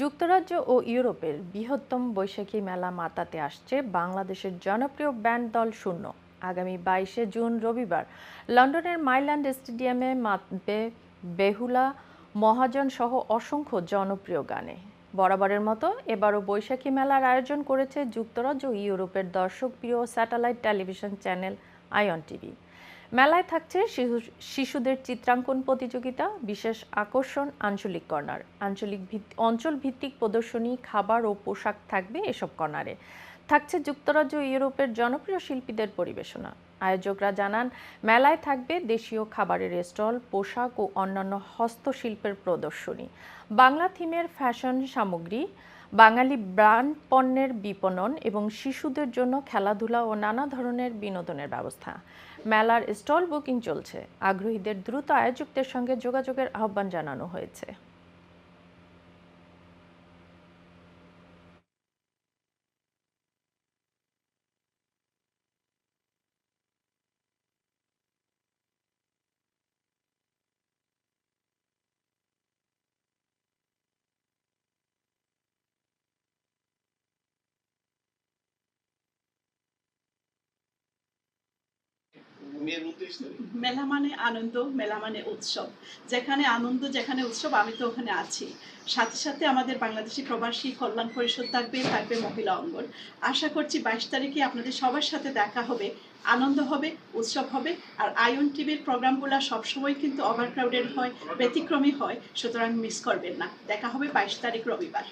যুক্তরাজ্য ও ইউরোপের বৃহত্তম বৈশাখী মেলা মাতাতে আসছে বাংলাদেশের জনপ্রিয় ব্যান্ড দল শূন্য। আগামী বাইশে জুন রবিবার লন্ডনের মাইল্যান্ড স্টেডিয়ামে মাতবে বেহুলা মহাজন সহ অসংখ্য জনপ্রিয় গানে। বরাবরের মতো এবারও বৈশাখী মেলার আয়োজন করেছে যুক্তরাজ্য ইউরোপের দর্শকপ্রিয় স্যাটেলাইট টেলিভিশন চ্যানেল আয়ন টিভি। মেলায় থাকছে শিশু- শিশুদের চিত্রাঙ্কন প্রতিযোগিতা, বিশেষ আকর্ষণ, আঞ্চলিক কর্নার। আঞ্চলিক অঞ্চল ভিত্তিক প্রদর্শনী, খাবার ও পোশাক থাকবে এসব কর্নারে। থাকছে যুক্তরাজ্য ইউরোপের জনপ্রিয় শিল্পীদের পরিবেশনা। আয়োজকরা জানান, মেলায় থাকবে দেশীয় খাবারের স্টল, পোশাক ও অন্যান্য হস্তশিল্পের প্রদর্শনী। বাংলা থিমের ফ্যাশন সামগ্রী, বাঙালি ব্র্যান্ড পণ্যের বিপণন এবং শিশুদের জন্য খেলাধুলা ও নানা ধরনের বিনোদনের ব্যবস্থা। মেলার স্টল বুকিং চলছে। আগ্রহীদের দ্রুত আয়োজকদের সঙ্গে যোগাযোগের আহ্বান জানানো হয়েছে। মেলা মানে আনন্দ মেলা মানে উৎসব। যেখানে আনন্দ, যেখানে উৎসব, আমি তো ওখানে আছি। সাথে সাথে আমাদের বাংলাদেশি প্রবাসী কল্যাণ পরিষদ থাকবে থাকবে মহিলা অঙ্গন। আশা করছি বাইশ তারিখে আপনাদের সবার সাথে দেখা হবে, আনন্দ হবে, উৎসব হবে। আর আয়ন টিভির প্রোগ্রামগুলো সবসময় কিন্তু ওভারক্রাউডেড হয়, ব্যতিক্রমী হয়, সুতরাং মিস করবেন না। দেখা হবে বাইশ তারিখ রবিবার।